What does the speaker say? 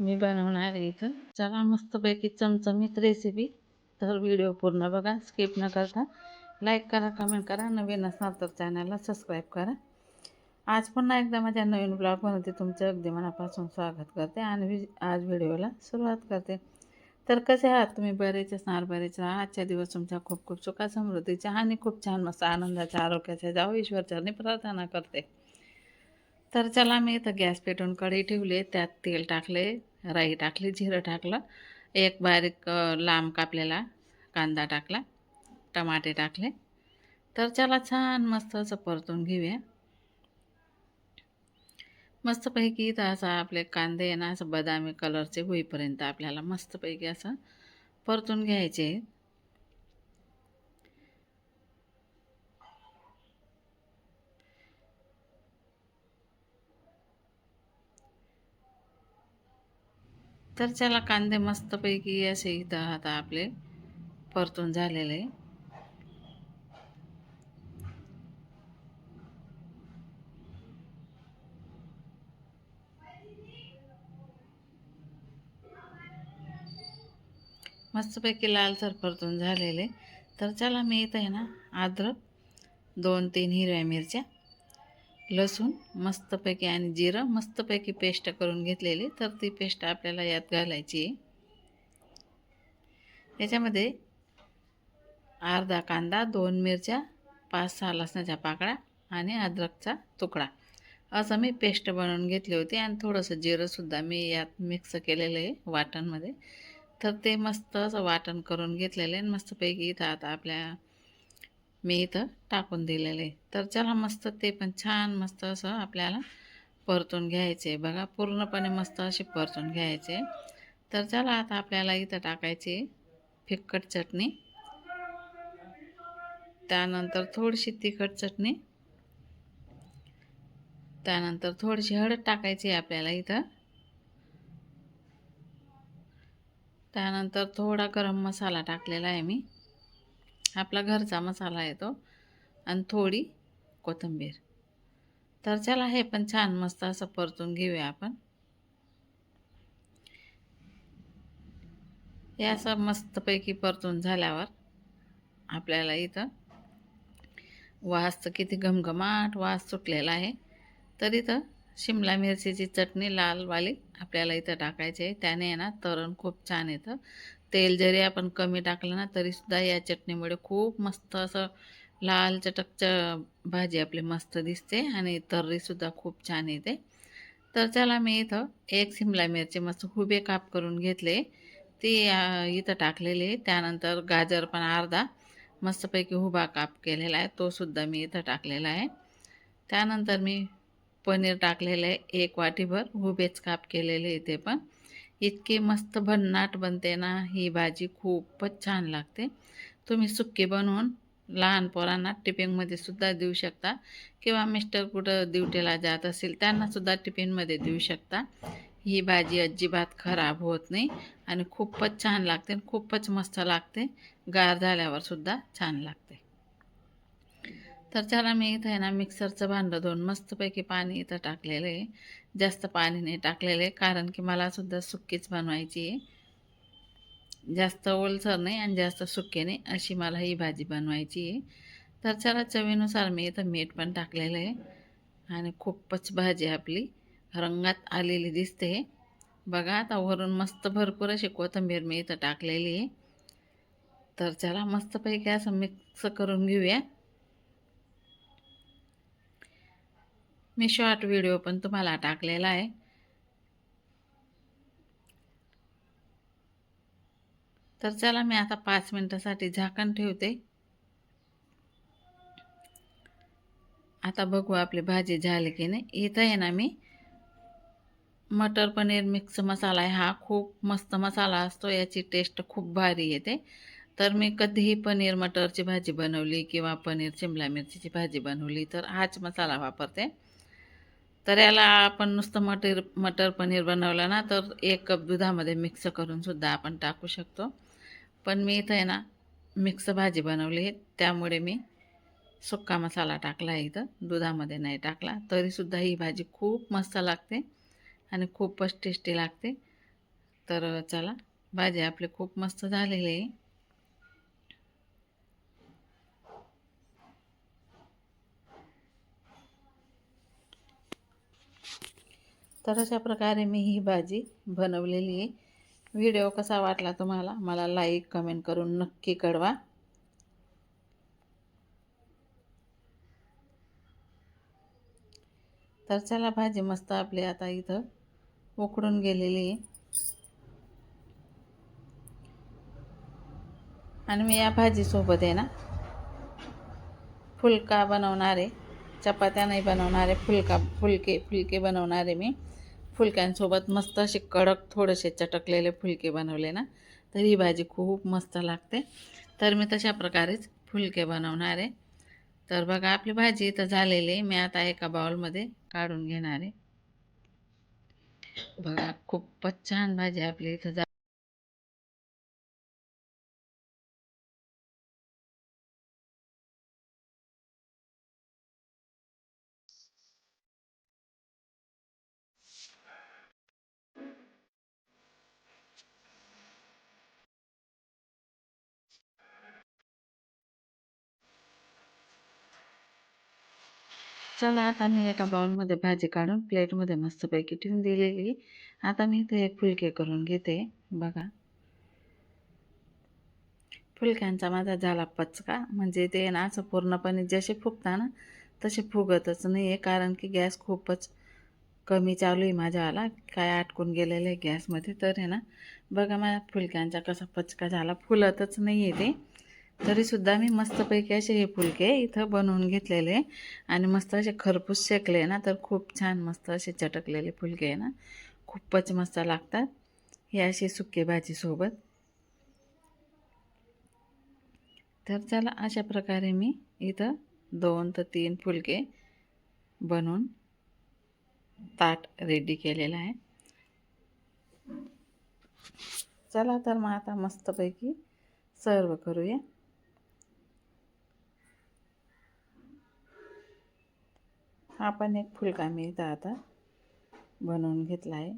मी बनवणार आहे इथं. चला मस्तपैकी चमचमीत रेसिपी तर व्हिडिओ पूर्ण बघा स्किप न करता. लाईक करा कमेंट करा. नवीन असणार तर चॅनलला सबस्क्राईब करा. आज पुन्हा एकदा माझ्या नवीन ब्लॉगमध्ये तुमचं अगदी मनापासून स्वागत करते आणि आज व्हिडिओला सुरुवात करते. तर कसे आहात तुम्ही? बरेच असणार बरेच राहा. आजच्या दिवस तुमच्या खूप खूप सुखा समृद्धीच्या आणि खूप छान मस्त आनंदाच्या आरोग्याच्या जाऊ ईश्वरचरणी प्रार्थना करते. तर चला मी इथं गॅस पेटवून कढी ठेवले त्यात तेल टाकले. राई टाकली जिरं टाकलं. एक बारीक लांब कापलेला कांदा टाकला टमाटे टाकले. तर त्याला छान मस्त असं परतून घेऊया. मस्तपैकी तर असं आपले कांदे आहे ना असं बदामी कलरचे होईपर्यंत आपल्याला मस्तपैकी असं परतून घ्यायचे तर चला कांदे मस्तपैकी असे इथं आता आपले परतून झालेले. मस्तपैकी लालसर परतून झालेले. तर चला मी इथं आहे ना अद्रक दोन तीन हिरव्या मिरच्या लसूण मस्तपैकी आणि जिरं मस्तपैकी पेस्ट करून घेतलेली. तर ती पेस्ट आपल्याला यात घालायची आहे. याच्यामध्ये अर्धा कांदा दोन मिरच्या पाच सहा लसणाच्या पाकळ्या आणि अद्रकचा तुकडा. असं मी पेस्ट बनवून घेतली होती आणि थोडंसं जिरंसुद्धा मी यात मिक्स केलेलं आहे वाटणमध्ये. तर ते मस्त असं वाटण करून घेतलेलं आहे आणि मस्तपैकी इथं आता आपल्या मी इथं टाकून दिलेलं आहे. तर चला मस्त ते पण छान मस्त असं आपल्याला परतून घ्यायचे. बघा पूर्णपणे मस्त असे परतून घ्यायचे. तर चला आता आपल्याला इथं टाकायची फिक्कट चटणी. त्यानंतर थोडीशी तिखट चटणी. त्यानंतर थोडीशी हळद टाकायची आहे आपल्याला इथं. त्यानंतर थोडा गरम मसाला टाकलेला आहे मी. आपला घरचा मसाला येतो आणि थोडी कोथिंबीर. तर चला हे पण छान मस्त असं परतून घेऊया आपण. हे असं मस्तपैकी परतून झाल्यावर आपल्याला इथं वास तर किती घमघमाट वास सुटलेला आहे. तर इथं शिमला मिरचीची चटणी लालवाली आपल्याला इथं टाकायची आहे. त्याने ना तरण खूप छान येतं. तेल जरी आपण कमी टाकलं ना तरीसुद्धा या चटणीमुळे खूप मस्त असं लाल चटकच भाजी आपली मस्त दिसते आणि तर्रीसुद्धा खूप छान येते. तर चला मी इथं एक शिमला मिरची मस्त हुबे काप करून घेतले. ती इथं टाकलेली आहे. त्यानंतर गाजर पण अर्धा मस्तपैकी उभा काप केलेला आहे. तोसुद्धा मी इथं टाकलेला आहे. त्यानंतर मी पनीर टाकलेलं आहे. एक वाटीभर उभेच काप केलेले इथे पण. इतकी मस्त भन्नाट बनते ना ही भाजी खूपच छान लागते. तुम्ही सुक्की बनवून लहान पोरांना टिफिनमध्ये सुद्धा देऊ शकता किंवा मिस्टर कुठं ड्युटीला जात असेल त्यांनासुद्धा टिफिनमध्ये देऊ शकता. ही भाजी अजिबात खराब होत नाही आणि खूपच छान लागते आणि खूपच मस्त लागते. गार झाल्यावर सुद्धा छान लागते. तर चला मी इथं आहे ना मिक्सरचं भांडं धुवून मस्तपैकी पाणी इथं टाकलेलं आहे. जास्त पाणी नाही टाकलेलं आहे कारण की मला सुद्धा सुक्कीच बनवायची आहे. जास्त ओलसर नाही आणि जास्त सुके नाही अशी मला ही भाजी बनवायची आहे. तर चला चवीनुसार मी इथं मीठ पण टाकलेलं आहे. आणि खूपच भाजी आपली रंगात आलेली दिसते. बघा आता वरून मस्त भरपूर अशी कोथंबीर मी इथं टाकलेली आहे. तर चला मस्तपैकी असं मिक्स करून घेऊया. मी शॉर्ट व्हिडिओ पण तुम्हाला टाकलेला आहे. तर चला मी आता पाच मिनटासाठी झाकण ठेवते. आता बघू आपली भाजी झाली की नाही. इथं आहे ना मी मटर पनीर मिक्स मसाला आहे. हा खूप मस्त मसाला असतो. याची टेस्ट खूप भारी येते. तर मी कधीही पनीर मटरची भाजी बनवली किंवा पनीर शिमला मिरचीची भाजी बनवली तर हाच मसाला वापरते. तर याला आपण नुसतं मटर मटर पनीर बनवलं ना तर एक कप दुधामध्ये मिक्स करूनसुद्धा आपण टाकू शकतो. पण मी इथं आहे ना मिक्स भाजी बनवली आहे. त्यामुळे मी सुक्का मसाला टाकला आहे इथं. दुधामध्ये नाही टाकला. तरीसुद्धा ही भाजी खूप मस्त लागते आणि खूपच टेस्टी लागते. तर चला भाजी आपली खूप मस्त झालेली आहे. तर अशा प्रकारे मी ही भाजी बनवलेली आहे. व्हिडिओ कसा वाटला तुम्हाला? मला लाईक कमेंट करून नक्की कळवा. तर चला भाजी मस्त आपली आता इथं उकडून गेलेली आहे. आणि मी या भाजीसोबत आहे ना फुलका बनवणार आहे. चपात्या नाही बनवणारे फुलका फुलके फुलके बनवणारे मी. फुलक्यांसोबत मस्त असे कडक थोडेसे चटकलेले फुलके बनवले ना तर ही भाजी खूप मस्त लागते. तर मी तशा प्रकारेच फुलके बनवणार आहे. तर बघा आपली भाजी इथं झालेली आहे. मी आता एका बाउलमध्ये काढून घेणार आहे. बघा खूपच छान भाजी आपली इथं जा चला आता मी एका बाउलमध्ये भाजी काढून प्लेटमध्ये मस्तपैकी ठेवून दिलेली. आता मी इथे एक फुलके करून घेते. बघा. फुलक्यांचा माझा झाला पचका. म्हणजे ते ना असं पूर्णपणे जसे फुगता ना तसे फुगतच नाही आहे कारण की गॅस खूपच कमी चालू आहे माझ्यावाला. काय अटकून गेलेलं आहे गॅसमध्ये. तर आहे ना बघा माझ्या फुलक्यांचा कसा पचका झाला. फुलतच नाही आहे ते. तरीसुद्धा मी मस्तपैकी असे हे फुलके इथं बनवून घेतलेले. आणि मस्त असे खरपूस शेकले ना तर खूप छान मस्त असे चटकलेले फुलके आहे ना. खूपच मस्त लागतात. हे असे सुके भाजीसोबत. तर चला अशा प्रकारे मी इथं दोन तर तीन फुलके बनवून ताट रेडी केलेलं आहे. चला तर मग आता मस्तपैकी सर्व करूया. हा पण एक फुलका मी इथं आता बनवून घेतला आहे.